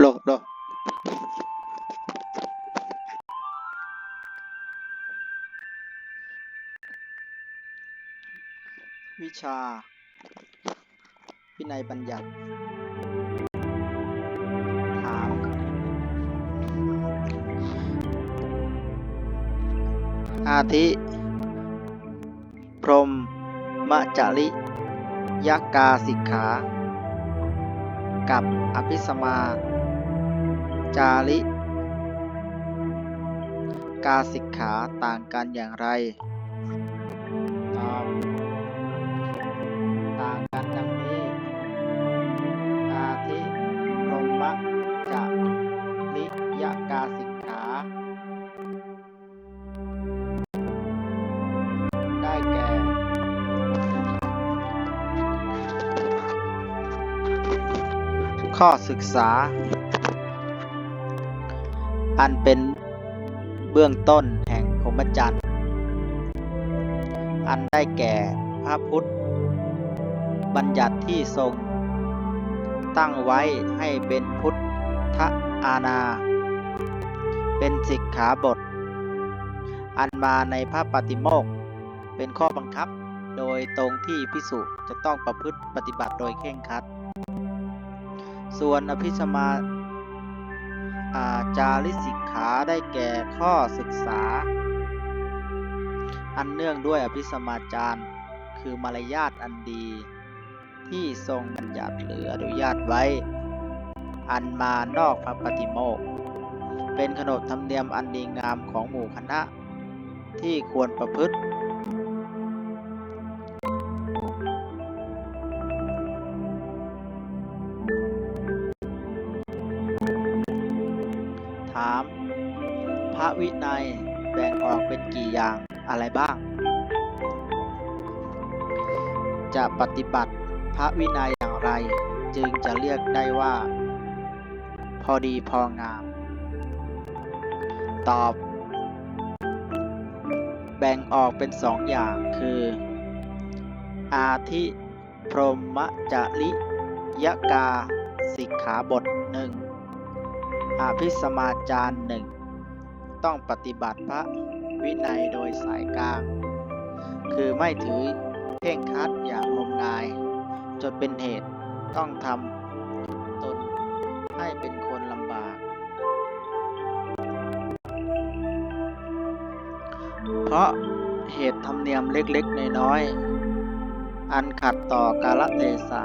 โลกโลกวิชา วินัยบัญญัติ ถาม อาทิ พรมมจริยากาสิกขา กับอภิสมา จาริกาสิกขาต่างกันอย่างไรตอบ ข้อศึกษา อันเป็นเบื้องต้นแห่งพรหมจรรย์ อันได้แก่พระพุทธ บัญญัติที่ทรง ตั้งไว้ให้เป็นพุทธอาณา เป็นสิกขาบท อันมาในพระปฏิโมกข์เป็นข้อบังคับโดยตรงที่พิสุจะต้องประพฤติปฏิบัติโดยเคร่งครัด ส่วนอภิสมาอาจาริสิกขาได้แก่ข้อศึกษา อันเนื่องด้วยอภิสมาจารย์คือมารยาทอันดี ที่ทรงบัญญัติหรืออนุญาตไว้ อันมานอกพระปฏิโมก เป็นขนบธรรมเนียมอันดีงามของหมู่คณะ ที่ควรประพฤติ ถาม พระวินัยแบ่งออกเป็นกี่อย่างอะไรบ้าง จะปฏิบัติพระวินัยอย่างไร จึงจะเรียกได้ว่า พอดีพองาม ตอบ แบ่งออกเป็นสองอย่างคือ อาทิ พรหมจริยกา สิกขาบทหนึ่ง อาภิสมาจารย์หนึ่งต้องปฏิบัติพระวินัยโดยสายกลาง คือไม่ถือเพ่งคัดอย่างงมงาย จนเป็นเหตุต้องทำตนให้เป็นคนลำบาก เพราะเหตุธรรมเนียมเล็กๆ น้อยๆ อันขัดต่อกาลเทศะ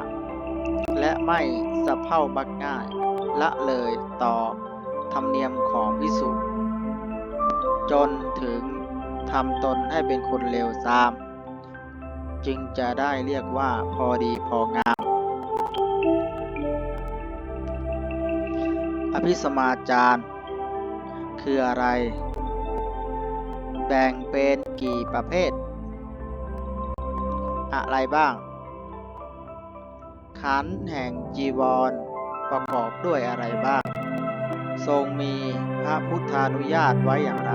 และไม่สะเพร่ามักง่าย ละเลยต่อธรรมเนียมของพิสุจนถึงทำตนให้เป็นคนเลวทราม จึงจะได้เรียกว่าพอดีพองาม อภิสมาจารย์คืออะไร แบ่งเป็นกี่ประเภท อะไรบ้าง ขันแห่งจีวร ประกอบด้วยอะไรบ้าง ทรงมีพระพุทธานุญาตไว้อย่างไร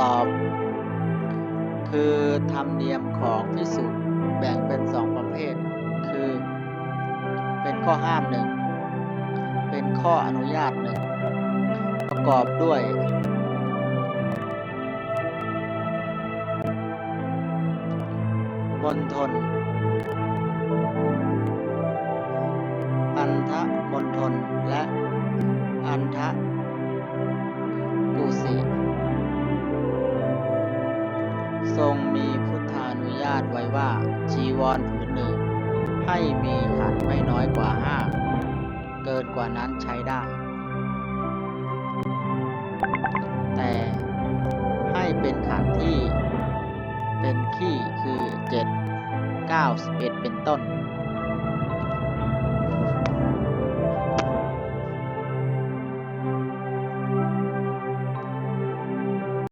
ตอบ คือธรรมเนียมของพิสุแบ่งเป็นสองประเภท คือ เป็นข้อห้ามหนึ่ง เป็นข้ออนุญาตหนึ่ง ประกอบด้วยมณฑล มณฑลและอันทะกุสิ ทรงมีพุทธานุญาตไว้ว่าจีวรผืนหนึ่ง ให้มีขันธ์ไม่น้อยกว่าห้า เกินกว่านั้นใช้ได้ แต่ให้เป็นขันที่ เป็นขี้คือ7 9 11เป็นต้น